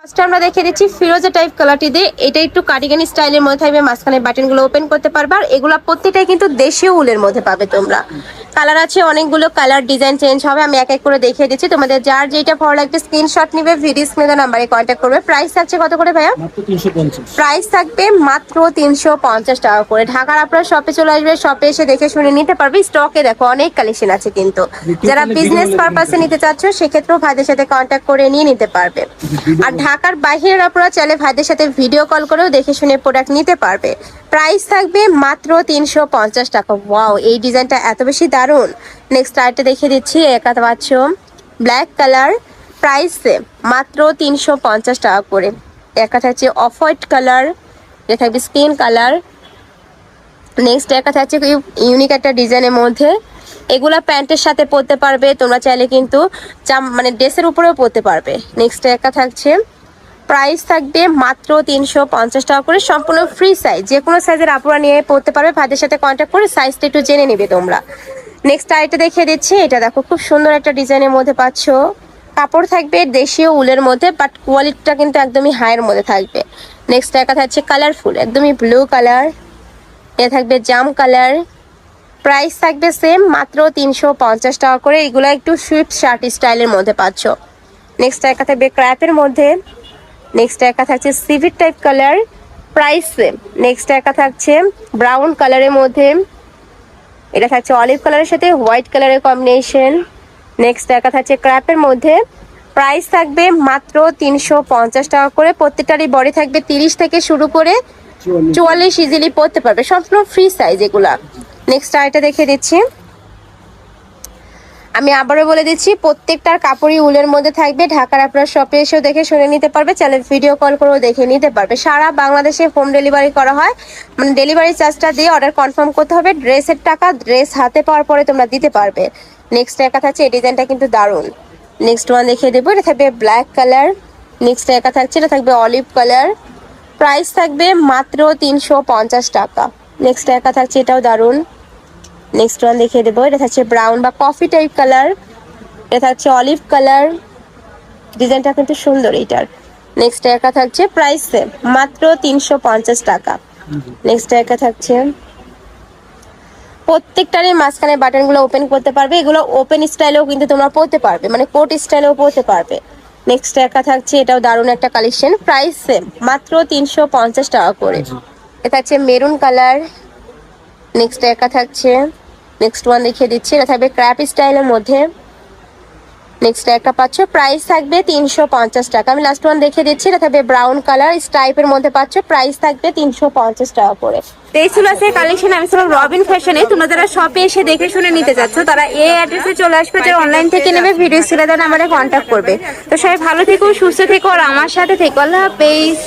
ফার্স্টে আমরা দেখে দিচ্ছি ফিরোজা টাইপ কালারটি দিয়ে। এটা একটু কার্ডিগান স্টাইলের মধ্যে থাকবে মাঝখানে বাটনগুলো ওপেন করতে পারবে। আর এগুলো প্রত্যেকটাই কিন্তু দেশীয় উলের মধ্যে পাবে তোমরা। কালার আছে অনেকগুলো কালার ডিজাইন চেঞ্জ হবে আমি এক এক করে দেখিয়ে দিচ্ছি। তোমাদের যার যেটা ভালো লাগবে স্ক্রিনশট নিবে ভিডিও স্ক্রিনে নাম্বারে কন্ট্যাক্ট করবে। প্রাইস থাকছে কত করে ভাইয়া? প্রাইস থাকবে মাত্র তিনশো পঞ্চাশ টাকা করে। ঢাকার আপনার শপে চলে আসবে শপে এসে দেখে শুনে নিতে পারবে। স্টকে দেখো অনেক কালেকশন আছে কিন্তু। যারা বিজনেস পারপাসে নিতে চাচ্ছ সেক্ষেত্রেও ভাইদের সাথে কন্ট্যাক্ট করে নিয়ে নিতে পারবে। আর ঢাকার বাইরের আপনারা চাইলে ভাইদের সাথে ভিডিও কল করেও দেখে শুনে প্রোডাক্ট নিতে পারবে। প্রাইস থাকবে মাত্র তিনশো পঞ্চাশ টাকা। ওয়াও এই ডিজাইনটা এত বেশি দারুণ। নেক্সট আরেকটা দেখিয়ে দিচ্ছি পাচ্ছ ব্ল্যাক কালার প্রাইস মাত্র তিনশো পঞ্চাশ টাকা করে। একটা থাকছে অফ হোয়াইট কালার এটা থাকবে স্কিন কালার নেক্সট একটা থাকছে ইউনিক একটা ডিজাইনের মধ্যে। এগুলা প্যান্টের সাথে পরতে পারবে, তোমরা চাইলে কিন্তু মানে ড্রেসের উপরেও পরতে পারবে। নেক্সট একা থাকছে প্রাইস থাকবে মাত্র তিনশো পঞ্চাশ টাকা করে, সম্পূর্ণ ফ্রি সাইজ যে কোনো সাইজের আপুরা নিয়ে পড়তে পারবে, ভাইদের সাথে কন্ট্যাক্ট করে সাইজটা একটু জেনে নেবে তোমরা। নেক্সট আরেকটা দেখিয়ে দিচ্ছি, এটা দেখো খুব সুন্দর একটা ডিজাইনের মধ্যে পাচ্ছ। কাপড় থাকবে দেশীয় উলের মধ্যে বাট কোয়ালিটিটা কিন্তু একদমই হাইয়ের মধ্যে থাকবে। নেক্সট একটা থাকছে কালারফুল একদমই ব্লু কালার এ থাকবে জাম কালার প্রাইস থাকবে সেম মাত্র তিনশো পঞ্চাশ টাকা করে। এগুলো একটু সুইফট শার্ট স্টাইলের মধ্যে পাচ্ছ। নেক্সট একা থাকবে ক্র্যাপের মধ্যে। নেক্সট একা থাকছে সিভিট type colour price same next একা থাকছে ব্রাউন কালারের মধ্যে। এটা থাকছে অলিভ কালারের সাথে হোয়াইট কালারের কম্বিনেশন নেক্সট একা থাকছে ক্র্যাপের মধ্যে। প্রাইস থাকবে মাত্র তিনশো পঞ্চাশ টাকা করে। প্রত্যেকটারই বডি থাকবে তিরিশ থেকে শুরু করে চুয়াল্লিশ ইজিলি পরতে পারবে। সম্পূর্ণ ফ্রি সাইজ এগুলা। নেক্সট আরেকটা দেখে দিচ্ছি। আমি আবারও বলে দিচ্ছি, প্রত্যেকটার কাপড়ই উলের মধ্যে থাকবে। ঢাকার আপনার শপে এসেও দেখে শুনে নিতে পারবে চ্যানেল ভিডিও কল করেও দেখে নিতে পারবে। সারা বাংলাদেশে হোম ডেলিভারি করা হয়। মানে ডেলিভারি চার্জটা দিয়ে অর্ডার কনফার্ম করতে হবে ড্রেসের টাকা ড্রেস হাতে পাওয়ার পরে তোমরা দিতে পারবে। নেক্সট একা থাকছে এই ডিজাইনটা কিন্তু দারুণ। নেক্সট ওয়ান দেখিয়ে দেবো, এটা থাকবে ব্ল্যাক কালার নেক্সট একা থাকছে এটা থাকবে অলিভ কালার প্রাইস থাকবে মাত্র তিনশো পঞ্চাশ টাকা। নেক্সট একা থাকছে এটাও দারুণ। নেক্সট ওয়ান দেখিয়ে দেবো। এটা থাকছে ব্রাউন বা কফি টাইপ কালার এটা থাকছে অলিভ কালার ডিজাইনটা কিন্তু সুন্দর এইটার। নেক্সট একা থাকছে প্রাইস মাত্র তিনশো পঞ্চাশ টাকা। নেক্সট একা থাকছে। প্রত্যেকটারই মাঝখানে বাটনগুলো ওপেন করতে পারবে। এগুলো ওপেন স্টাইলেও কিন্তু তোমরা পরতে পারবে। মানে কোট স্টাইলেও পরতে পারবে। নেক্সট একা থাকছে এটাও দারুণ একটা কালেকশন প্রাইস সেম মাত্র তিনশো পঞ্চাশ টাকা করে। এটা থাকছে মেরুন কালার নেক্সট একা থাকছে নেক্সট ওয়ান দেখিয়ে দিচ্ছি, এটা থাকবে ক্র্যাপ স্টাইলের মধ্যে। নেক্সট একটা পাচ্ছ প্রাইস থাকবে তিনশো পঞ্চাশ টাকা। আমি লাস্ট ওয়ান দেখিয়ে দিচ্ছি, এটা থাকবে ব্রাউন কালার স্টাইপের মধ্যে পাচ্ছ প্রাইস থাকবে তিনশো পঞ্চাশ টাকা করে। কালেকশন আমি রবিন শপে এসে দেখে শুনে নিতে তারা এই চলে আসবে অনলাইন থেকে নেবে ভিডিও কন্ট্যাক্ট করবে। তো সবাই ভালো থেকো, সুস্থ থেকো, আর আমার সাথে থেকো। আল্লাহ হাফেজ।